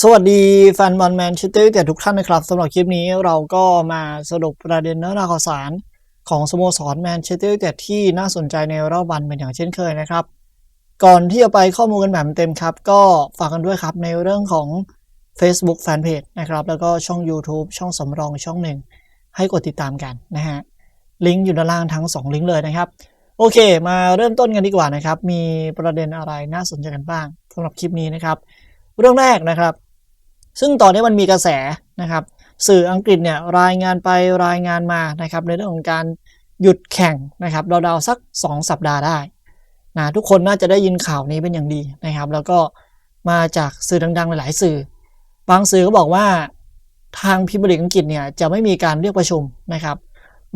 สวัสดีแฟนบอลแมนเชสเตอร์แต่ทุกท่านนะครับสำหรับคลิปนี้เราก็มาสรุปประเด็นเนื้อหาข่าวสารของสโมสรแมนเชสเตอร์แต่ที่น่าสนใจในรอบวันเป็นอย่างเช่นเคยนะครับ ก่อนที่จะไปข้อมูลกันแบบเต็มครับ ก็ฝากกันด้วยครับในเรื่องของ Facebook Fanpage นะครับแล้วก็ช่อง YouTube ช่องสำรองช่องหนึ่งให้กดติดตามกันนะฮะลิงก์อยู่ด้านล่างทั้ง 2 ลิงก์เลยนะครับ โอเค มาเริ่มต้นกันดีกว่านะครับมีประเด็นอะไรน่าสนใจกันบ้างสำหรับคลิปนี้นะครับเรื่องแรกนะครับ ซึ่งตอนนี้มันมีกระแสนะครับ สื่ออังกฤษเนี่ยรายงานไปรายงานมานะครับในเรื่องของการหยุดแข่งนะครับเราวๆสัก 2 สัปดาห์ได้นะทุกคนน่าจะได้ยินข่าวนี้เป็นอย่างดีนะครับ แล้วก็มาจากสื่อดังๆ หลายๆสื่อ บางสื่อก็บอกว่าทางพิมพ์ลีกอังกฤษเนี่ยจะไม่มีการเรียกประชุมนะครับ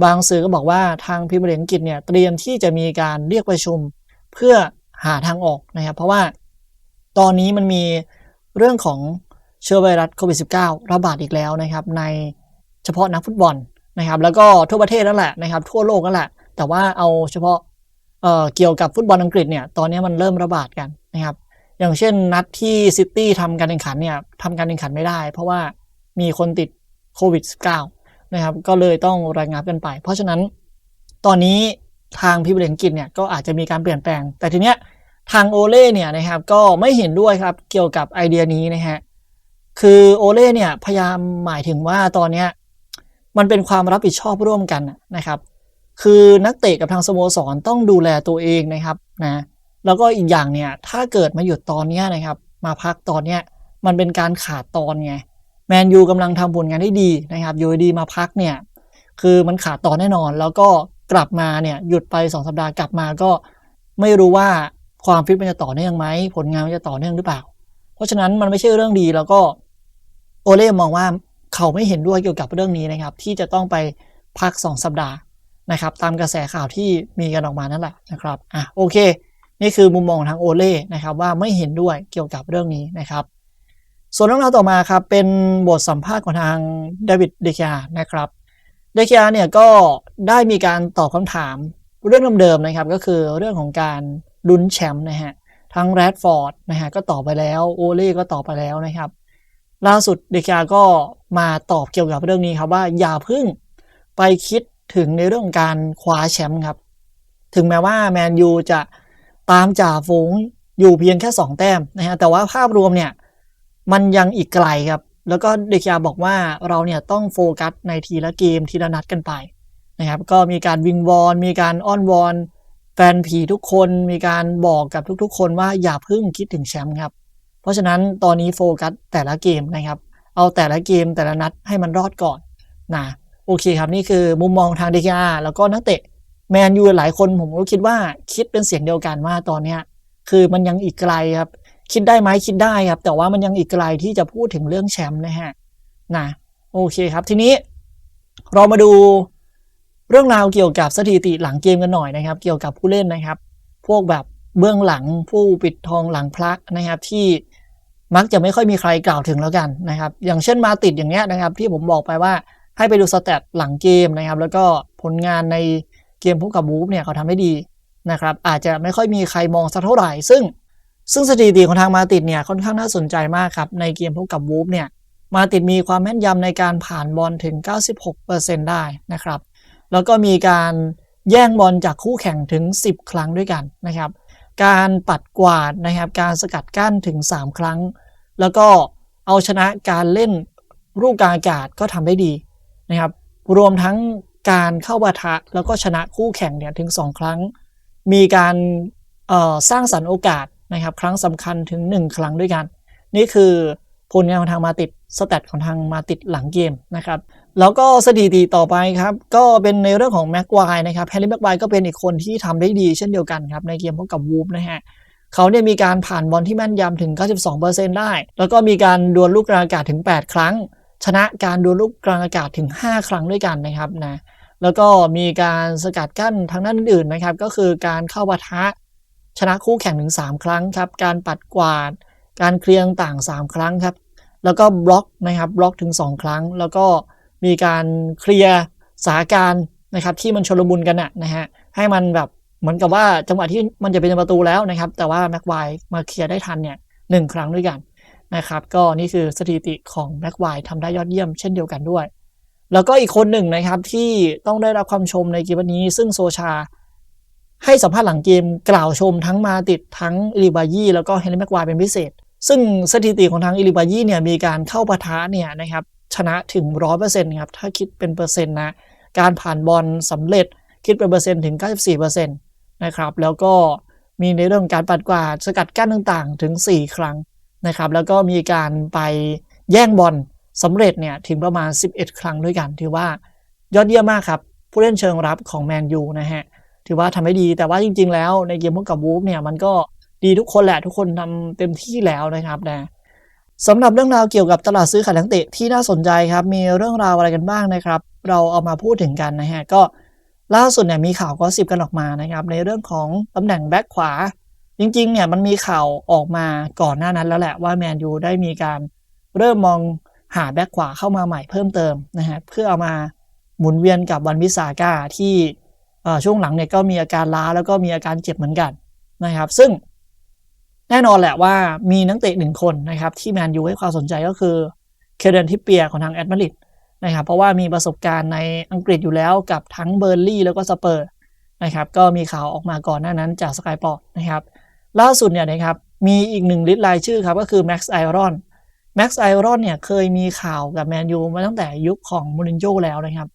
บางสื่อก็บอกว่าทางพิมพ์ลีกอังกฤษเนี่ยเตรียมที่จะมีการเรียกประชุมเพื่อหาทางออกนะครับ เพราะว่าตอนนี้มันมีเรื่องของ เชื้อไวรัสโควิด -19 ระบาดอีกแล้วนะครับในเฉพาะนักฟุตบอลนะครับแล้วก็ทั่วประเทศนั่นแหละนะครับทั่วโลกนั่นแหละ แต่ว่าเอาเฉพาะเเกี่ยวกับฟุตบอลอังกฤษเนี่ยตอนนี้มันเริ่มระบาดกันนะครับอย่างเช่นนัดที่ซิตี้ทำการแข่งขันเนี่ยทำการแข่งขันไม่ได้ เพราะว่ามีคนติดโควิด -19 นะครับก็เลยต้องรายงานกันไป เพราะฉะนั้นตอนนี้ทางพิบเลียงกิจเนี่ยก็อาจจะมีการเปลี่ยนแปลง แต่ทีเนี้ยทางโอเล่เนี่ยนะครับก็ไม่เห็นด้วยครับเกี่ยวกับไอเดียนี้นะฮะ คือโอเล่เนี่ยพยายามหมายถึงว่าตอนเนี้ยมันเป็นความรับผิดชอบร่วมกันนะครับ คือนักเตะกับทางสโมสรต้องดูแลตัวเองนะครับนะแล้วก็อีกอย่างเนี่ยถ้าเกิดมาหยุดตอนเนี้ยนะครับ มาพักตอนเนี้ยมันเป็นการขาดตอนไงแมนยูกำลังทำผลงานได้ดีนะครับอยู่ดีมาพักเนี่ยคือมันขาดตอนแน่นอน แล้วก็กลับมาเนี่ยหยุดไป 2 สัปดาห์กลับมาก็ไม่รู้ว่าความฟิตมันจะต่อเนื่องไหมผลงานมันจะต่อเนื่องหรือเปล่า เพราะฉะนั้นมันไม่ใช่เรื่องดีแล้วก็ โอเล่มองว่าเขาไม่เห็นด้วยเกี่ยวกับเรื่องนี้นะครับ ที่จะต้องไปพัก 2 สัปดาห์นะครับ ตามกระแสข่าวที่มีกันออกมานั่นแหละนะครับอะโอเค นี่คือมุมมองทางโอเล่นะครับว่าไม่เห็นด้วยเกี่ยวกับเรื่องนี้นะครับ ส่วนเรื่องราวต่อมาครับเป็นบทสัมภาษณ์ของทางเดวิดเดคิอานะครับเดคิอาเนี่ยก็ได้มีการตอบคำถามเรื่องเดิมๆนะครับ ก็คือเรื่องของการลุ้นแชมป์นะฮะทั้งแรดฟอร์ดนะฮะก็ตอบไปแล้วโอเล่ก็ตอบไปแล้วนะครับ ล่าสุดเดคาก็มาตอบเกี่ยวกับเรื่องนี้ครับว่าอย่าพิ่งไปคิดถึงในเรื่องของการคว้าแชมป์ครับ ถึงแม้ว่าแมนยูจะตามจ่าฝูงอยู่เพียงแค่ 2 แต้มนะฮะแต่ว่าภาพรวมเนี่ยมันยังอีกไกลครับ แล้วก็เดคาบอกว่าเราเนี่ยต้องโฟกัสในทีละเกมทีละนัดกันไปนะครับก็มีการวิงวอนมีการอ้อนวอนแฟนผีทุกคนมีการบอกกับทุกๆ คนว่าอย่าพิ่งคิดถึงแชมป์ครับ เพราะฉะนั้นตอนนี้โฟกัสแต่ละเกมนะครับ เอาแต่ละเกมแต่ละนัดให้มันรอดก่อนนะโอเคครับ นี่คือมุมมองทางดีกาแล้วก็นักเตะแมนยูหลายคนผมก็คิดว่าคิดเป็นเสียงเดียวกันว่าตอนเนี้ยคือมันยังอีกไกลครับ คิดได้ไหมคิดได้ครับ แต่ว่ามันยังอีกไกลที่จะพูดถึงเรื่องแชมป์นะฮะนะโอเคครับ ทีนี้เรามาดูเรื่องราวเกี่ยวกับสถิติหลังเกมกันหน่อยนะครับ เกี่ยวกับผู้เล่นนะครับ พวกแบบเบื้องหลังผู้ปิดทองหลังพระนะครับที่ มักจะไม่ค่อยมีใครกล่าวถึงแล้วกันนะครับ อย่างเช่นมาติดอย่างเงี้ยนะครับ ที่ผมบอกไปว่าให้ไปดูสแตทหลังเกมนะครับ แล้วก็ผลงานในเกมพบกับบูฟเนี่ยเขาทำได้ดีนะครับ อาจจะไม่ค่อยมีใครมองสักเท่าไหร่ ซึ่งซึ่งสถิติของทางมาติดเนี่ยค่อนข้างน่าสนใจมากครับ ในเกมพบกับบูฟเนี่ยมาติดมีความแม่นยำในการผ่านบอลถึง 96%ได้นะครับ แล้วก็มีการแย่งบอลจากคู่แข่งถึง 10 ครั้งด้วยกันนะครับ การปัดกวาดนะครับ การสกัดกั้นถึง 3 ครั้ง แล้วก็เอาชนะการเล่นรูปกลางอากาศก็ทำได้ดีนะครับ รวมทั้งการเข้าบาทะแล้วก็ชนะคู่แข่งเนี่ยถึง 2 ครั้ง มีการสร้างสรรค์โอกาสนะครับ ครั้งสำคัญถึง 1 ครั้งด้วยกัน นี่คือผลงานของทางมาติดสแตทของทางมาติดหลังเกมนะครับ แล้วก็สถิติต่อไปครับ ก็เป็นในเรื่องของแม็กควายนะครับแฮร์รี่แม็กควายก็เป็นอีกคนที่ทำได้ดีเช่นเดียวกันครับ ในเกมพบกับวูฟนะฮะเขาเนี่ยมีการผ่านบอลที่แม่นยำถึง 92%ได้ แล้วก็มีการดวลลูกกลางอากาศถึง 8 ครั้ง ชนะการดวลลูกกลางอากาศถึง 5 ครั้งด้วยกันนะครับนะแล้วก็มีการสกัดกั้นทางด้านอื่นๆนะครับ ก็คือการเข้าปะทะชนะคู่แข่งถึง 3 ครั้งครับ การปัดกวาด การเคลียงต่าง 3 ครั้งครับ แล้วก็บล็อกนะครับบล็อกถึง 2 ครั้ง แล้วก็ มีการเคลียร์สถานการณ์นะครับที่มันชลมุนกันนะฮะให้มันแบบเหมือนกับว่าจังหวะที่มันจะเป็นประตูแล้วนะครับ แต่ว่าแม็กไวมาเคลียร์ได้ทันเนี่ยหนึ่งครั้งด้วยกันนะครับ ก็นี่คือสถิติของแม็กไวทำได้ยอดเยี่ยมเช่นเดียวกันด้วย แล้วก็อีกคนหนึ่งนะครับที่ต้องได้รับความชมในเกมวันนี้ ซึ่งโซชาให้สัมภาษณ์หลังเกมกล่าวชมทั้งมาติดทั้งอิลิบายี่แล้วก็เฮนรี่แม็กไวเป็นพิเศษ ซึ่งสถิติของทางอิลิบายี่เนี่ยมีการเข้าปะทะเนี่ยนะครับ ชนะถึง 100%ครับ ถ้าคิดเป็นเปอร์เซ็นต์นะ การผ่านบอลสำเร็จคิดเป็นเปอร์เซ็นต์ถึง 94%นะครับ แล้วก็มีในเรื่องการปัดกวาดสกัดกั้นต่างๆ ถึง 4 ครั้งนะครับ แล้วก็มีการไปแย่งบอลสำเร็จเนี่ยถึงประมาณ 11 ครั้งด้วยกัน ถือว่ายอดเยี่ยมมากครับ ผู้เล่นเชิงรับของแมนยูนะฮะ ถือว่าทำได้ดี แต่ว่าจริง ๆ แล้วในเกมพบกับวูฟเนี่ยมันก็ดีทุกคนแหละ ทุกคนทำเต็มที่แล้วนะครับนะ สำหรับเรื่องราวเกี่ยวกับตลาดซื้อขายนักเตะที่น่าสนใจครับ มีเรื่องราวอะไรกันบ้างนะครับ เราเอามาพูดถึงกันนะฮะ ก็ล่าสุดเนี่ยมีข่าวก็สิบกันออกมานะครับ ในเรื่องของตำแหน่งแบ็คขวา จริงๆเนี่ยมันมีข่าวออกมาก่อนหน้านั้นแล้วแหละว่าแมนยูได้มีการเริ่มมองหาแบ็คขวาเข้ามาใหม่เพิ่มเติมนะฮะเพื่อเอามาหมุนเวียนกับวันวิสาก้าที่ช่วงหลังเนี่ยก็มีอาการล้าแล้วก็มีอาการเจ็บเหมือนกันนะครับ ซึ่ง แน่นอนแหละว่ามีนักเตะหนึ่งคนนะครับที่แมนยูให้ความสนใจก็คือเคเดนทิปเปียของทางแอตมาริดนะครับเพราะว่ามีประสบการณ์ในอังกฤษอยู่แล้วกับทั้งเบอร์ลี่แล้วก็สเปอร์นะครับก็มีข่าวออกมาก่อนหน้านั้นจากสกายปอร์ตนะครับล่าสุดเนี่ยนะครับมีอีกหนึ่งลิสต์รายชื่อครับก็คือแม็กซ์ไอรอนแม็กซ์ไอรอนเนี่ยเคยมีข่าวกับแมนยูมาตั้งแต่ยุคของมูรินโญ่แล้วนะครับ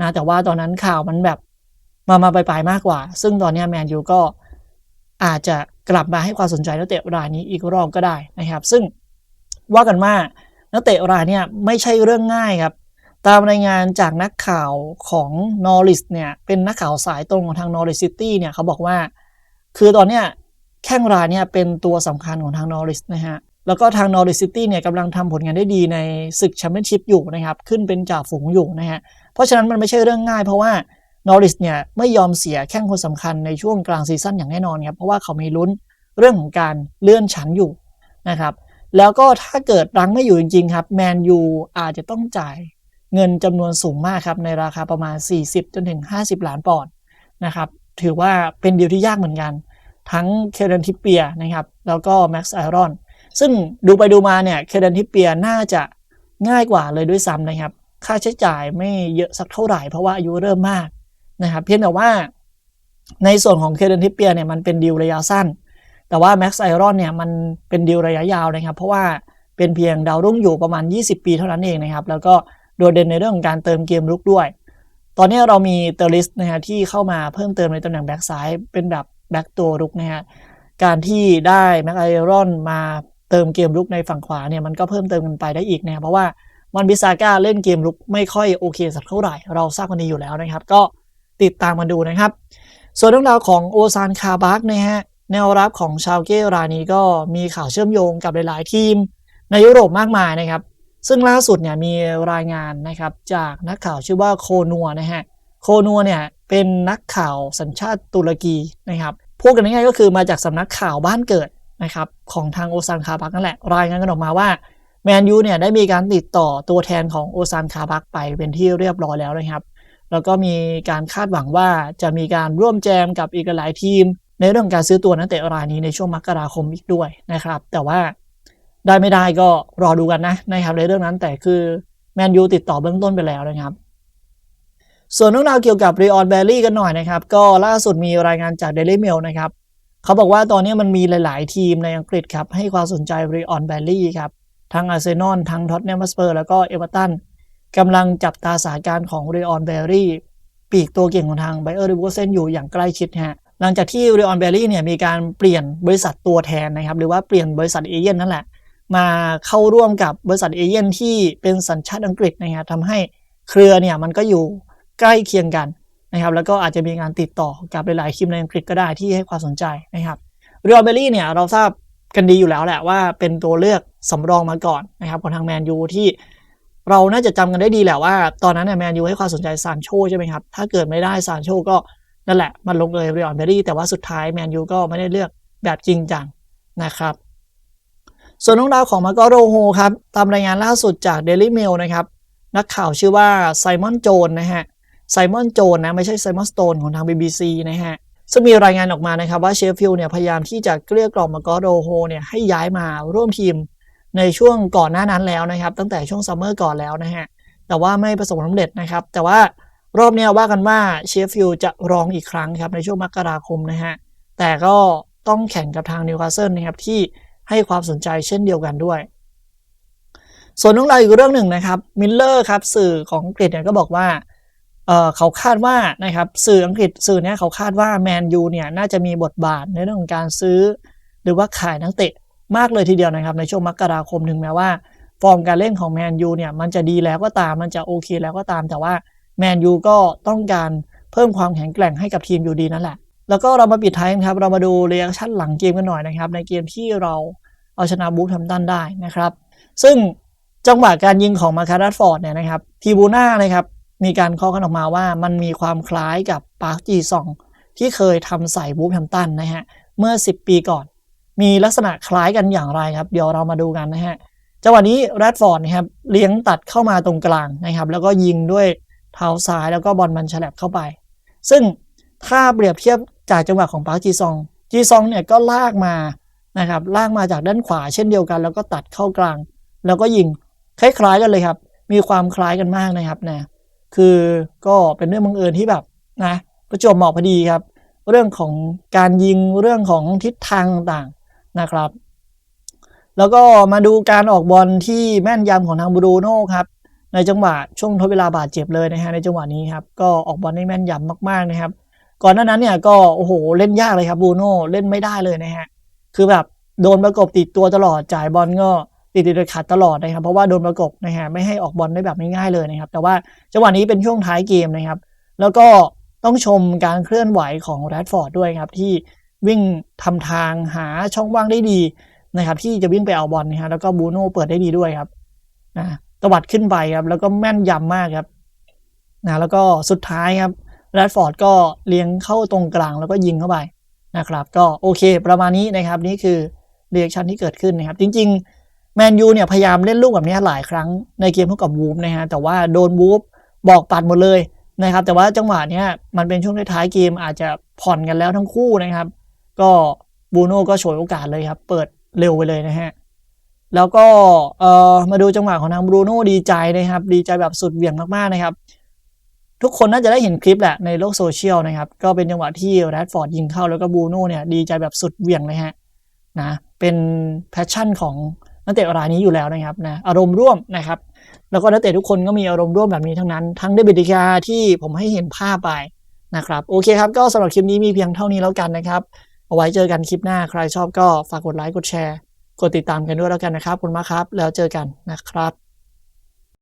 นะแต่ว่าตอนนั้นข่าวมันแบบมามาปลายๆมากกว่า ซึ่งตอนนี้แมนยูก็อาจจะ กลับมาให้ความสนใจนักเตะรายนี้อีกรอบก็ได้นะครับ ซึ่งว่ากันว่านักเตะรายนี้ไม่ใช่เรื่องง่ายครับ ตามรายงานจากนักข่าวของนอริสเนี่ยเป็นนักข่าวสายตรงของทางนอริสซิตี้เนี่ยเขาบอกว่า คือตอนเนี้ยแข้งรายเนี่ยเป็นตัวสำคัญของทางนอริสนะฮะแล้วก็ทางนอริสซิตี้เนี่ยกำลังทำผลงานได้ดีในศึกแชมเปี้ยนชิพอยู่นะครับ ขึ้นเป็นจ่าฝูงอยู่นะฮะเพราะฉะนั้นมันไม่ใช่เรื่องง่ายเพราะว่า นอริสเนี่ยไม่ยอมเสียแข้งคนสำคัญในช่วงกลางซีซั่นอย่างแน่นอนครับ เพราะว่าเขามีลุ้นเรื่องของการเลื่อนชั้นอยู่นะครับ แล้วก็ถ้าเกิดรังไม่อยู่จริง ๆ ครับแมนยูอาจจะต้องจ่ายเงินจำนวนสูงมากครับ ในราคาประมาณ 40 จนถึง 50 ล้านปอนด์นะครับ ถือว่าเป็นดีลที่ยากเหมือนกัน ทั้งเคเดนทิปเปียนะครับ แล้วก็แม็กซ์ไอรอน ซึ่งดูไปดูมาเนี่ยเคเดนทิปเปียน่าจะง่ายกว่าเลยด้วยซ้ำนะครับ ค่าใช้จ่ายไม่เยอะสักเท่าไหร่เพราะว่าอายุเริ่มมาก นะครับเพียงแต่ว่าในส่วนของเคเดนทิปเปียเนี่ยมันเป็นดีลระยะสั้น แต่ว่า Max Iron เนี่ยมันเป็นดีลระยะยาวนะครับ เพราะว่าเป็นเพียงดาวรุ่งอยู่ประมาณ 20 ปีเท่านั้นเองนะครับ แล้วก็โดดเด่นในเรื่องของการเติมเกมลุกด้วย ตอนนี้เรามีเตอร์ลิสนะฮะที่เข้ามาเพิ่มเติมในตำแหน่งแบ็กซ้ายเป็นแบบแบ็กตัวรุกนะฮะการที่ได้แม็กไอรอนมาเติมเกมลุกในฝั่งขวาเนี่ยมันก็เพิ่มเติมกันไปได้อีกนะเพราะว่าวันบิซาก้าเล่นเกมลุกไม่ค่อยโอเคสักเท่าไหร่ เราทราบกันดีอยู่แล้วนะครับ ก็ ติดตามมาดูนะครับ ส่วนเรื่องราวของโอซานคาบักนะฮะแนวรับของชาวเก้รายนี้ก็มีข่าวเชื่อมโยงกับหลาย ๆ ทีม ในยุโรปมากมายนะครับ ซึ่งล่าสุดเนี่ยมีรายงานนะครับจากนักข่าวชื่อว่าโคนัวนะฮะโคนัวเนี่ยเป็นนักข่าวสัญชาติตุรกีนะครับพูดกันง่ายๆก็คือมาจากสำนักข่าวบ้านเกิดนะครับของทางโอซานคาบักนั่นแหละรายงานกันออกมาว่าแมนยูเนี่ยได้มีการติดต่อตัวแทนของโอซานคาบักไปเป็นที่เรียบร้อยแล้วนะครับ แล้วก็มีการคาดหวังว่าจะมีการร่วมแจมกับอีกหลายทีม ในเรื่องการซื้อตัวนักเตะรายนี้ในช่วงมกราคมอีกด้วยนะครับ แต่ว่าได้ไม่ได้ก็รอดูกันนะนะครับในเรื่องนั้นแต่คือแมนยูติดต่อเบื้องต้นไปแล้วนะครับ ส่วนเรื่องราวเกี่ยวกับรีออนแบลลี่กันหน่อยนะครับ ก็ล่าสุดมีรายงานจาก Daily Mail นะครับเขาบอกว่าตอนนี้มันมีหลาย ๆ ทีมในอังกฤษครับ ให้ความสนใจรีออนแบลลี่ครับ ทั้งอาร์เซนอลทั้งท็อตแนมสเปอร์แล้วก็เอเวอร์ตัน กำลังจับตาสถานการณ์ของรีออนแบลลี่ปีกตัวเก่งของทางไบเออร์ริเวอร์เซนอยู่อย่างใกล้ชิดฮะหลังจากที่เรออนเบลลี่เนี่ยมีการเปลี่ยนบริษัทตัวแทนนะครับหรือว่าเปลี่ยนบริษัทเอเย่นนั่นแหละ มาเข้าร่วมกับบริษัทเอเย่นที่เป็นสัญชาติอังกฤษนะครับทำให้เครือเนี่ยมันก็อยู่ใกล้เคียงกันนะครับแล้วก็อาจจะมีการติดต่อกับหลายๆทีมในอังกฤษก็ได้ที่ให้ความสนใจนะครับเรออนเบลลี่เนี่ยเราทราบกันดีอยู่แล้วแหละว่าเป็นตัวเลือกสำรองมาก่อนนะครับของทางแมนยูที่ เราน่าจะจำกันได้ดีแหละว่า ตอนนั้นเนี่ยแมนยูให้ความสนใจซานโชใช่ไหมครับ ถ้าเกิดไม่ได้ซานโชก็นั่นแหละ มันลงเลยเรียอนเบรี่แต่ว่าสุดท้ายแมนยูก็ไม่ได้เลือกแบบจริงจังนะครับ ส่วนน้องดาวของมาโกโรโฮครับ ตามรายงานล่าสุดจาก Daily Mail นะครับ นักข่าวชื่อว่าไซมอนโจนนะฮะไซมอนโจนนะไม่ใช่ไซมอนสโตนของทาง BBC นะฮะซึ่งมีรายงานออกมานะครับว่าเชฟฟิลด์เนี่ยพยายามที่จะเกลี้ยกล่อมมาโกโรโฮเนี่ยให้ย้ายมาร่วมทีม ในช่วงก่อนหน้านั้นแล้วนะครับ ตั้งแต่ช่วงซัมเมอร์ก่อนแล้วนะฮะแต่ว่าไม่ประสบความสำเร็จนะครับ แต่ว่ารอบนี้ว่ากันว่าเชฟฟิลด์จะรองอีกครั้งครับในช่วงมกราคมนะฮะแต่ก็ต้องแข่งกับทางนิวคาสเซิลนะครับที่ให้ความสนใจเช่นเดียวกันด้วย ส่วนน้องเราวอีกเรื่องหนึ่งนะครับมิลเลอร์ครับสื่อของอังกฤษเนี่ยก็บอกว่าเเขาคาดว่านะครับสื่ออังกฤษสื่อเนี้ยเขาคาดว่าแมนยูเนี่ยน่าจะมีบทบาทในเรื่องของการซื้อ หรือว่าขายนักเตะ มากเลยทีเดียวนะครับในช่วงมกราคมถึงแม้ว่า ฟอร์มการเล่นของแมนยูเนี่ยมันจะดีแล้วก็ตามมันจะโอเคแล้วก็ตาม แต่ว่าแมนยูก็ต้องการเพิ่มความแข็งแกร่งให้กับทีมอยู่ดีนั่นแหละ แล้วก็เรามาปิดท้ายครับ เรามาดูเรีแอคชั่นหลังเกมกันหน่อยนะครับ ในเกมที่เราเอาชนะบูฟแฮมตันได้นะครับ ซึ่งจังหวะการยิงของมาคารัสฟอร์ดเนี่ยนะครับทีบูน่านะครับมีการเคาะกันออกมาว่ามันมีความคล้ายกับปาร์คจีซองที่เคยทำใส่บูฟแฮมตันนะฮะเมื่อ 10 ปีก่อน มีลักษณะคล้ายกันอย่างไรครับ เดี๋ยวเรามาดูกันนะฮะจังหวะนี้แรดฟอร์ดนะครับเลี้ยงตัดเข้ามาตรงกลางนะครับ แล้วก็ยิงด้วยเท้าซ้ายแล้วก็บอลมันฉลับเข้าไป ซึ่งถ้าเปรียบเทียบจากจังหวะของปาร์คจีซองจีซองเนี่ยก็ลากมานะครับลากมาจากด้านขวาเช่นเดียวกัน แล้วก็ตัดเข้ากลาง แล้วก็ยิงคล้ายๆกันเลยครับ มีความคล้ายกันมากนะครับนะคือก็เป็นเรื่องบังเอิญที่แบบนะประจวบเหมาะพอดีครับ เรื่องของการยิงเรื่องของทิศทางต่าง นะครับ แล้วก็มาดูการออกบอลที่แม่นยำของทางบรูโน่ครับในจังหวะช่วงทดเวลาบาดเจ็บเลยนะฮะในจังหวะนี้ครับก็ออกบอลได้แม่นยำมากๆนะครับ ก่อนหน้านั้นเนี่ยก็โอ้โหเล่นยากเลยครับบูโน่เล่นไม่ได้เลยนะฮะคือแบบโดนประกบติดตัวตลอดจ่ายบอลก็ติดติดขัดตลอดนะครับ เพราะว่าโดนประกบนะฮะไม่ให้ออกบอลได้แบบง่ายๆเลยนะครับ แต่ว่าจังหวะนี้เป็นช่วงท้ายเกมนะครับ แล้วก็ต้องชมการเคลื่อนไหวของแรดฟอร์ดด้วยครับที่ วิ่งทำทางหาช่องว่างได้ดีนะครับ ที่จะวิ่งไปเอาบอลนะฮะแล้วก็บูโน่เปิดได้ดีด้วยครับนะตวัดขึ้นไปครับ แล้วก็แม่นยำมากครับนะแล้วก็สุดท้ายครับแรดฟอร์ดก็เลี้ยงเข้าตรงกลางแล้วก็ยิงเข้าไปนะครับ ก็โอเคประมาณนี้นะครับ นี่คือเรียกชันที่เกิดขึ้นนะครับ จริง ๆ แมนยูเนี่ยพยายามเล่นลูกแบบนี้หลายครั้งในเกมเท่ากับวูฟนะฮะแต่ว่าโดนวูฟบอกปัดหมดเลยนะครับ แต่ว่าจังหวะเนี้ยมันเป็นช่วงท้ายเกมอาจจะผ่อนกันแล้วทั้งคู่นะครับ ก็บูโน่ก็ฉวยโอกาสเลยครับ เปิดเร็วไปเลยนะฮะ แล้วก็เอ่อมาดูจังหวะของทางบูโน่ดีใจนะครับ ดีใจแบบสุดเหวี่ยงมากๆนะครับ ทุกคนน่าจะได้เห็นคลิปแหละในโลกโซเชียลนะครับ ก็เป็นจังหวะที่แรดฟอร์ดยิงเข้าแล้วก็บูโน่เนี่ยดีใจแบบสุดเหวี่ยงเลยฮะนะเป็นแพชชั่นของนักเตะรายนี้อยู่แล้วนะครับนะอารมณ์ร่วมนะครับ แล้วก็นักเตะทุกคนก็มีอารมณ์ร่วมแบบนี้ทั้งนั้น ทั้งเดบิดิกาที่ผมให้เห็นภาพไปนะครับ โอเคครับ ก็สำหรับคลิปนี้มีเพียงเท่านี้แล้วกันนะครับ เอาไว้เจอกันคลิปหน้าใครชอบก็ฝากกดไลค์กดแชร์ กดติดตามกันด้วยแล้วกันนะครับขอบคุณมากครับ แล้วเจอกันนะครับ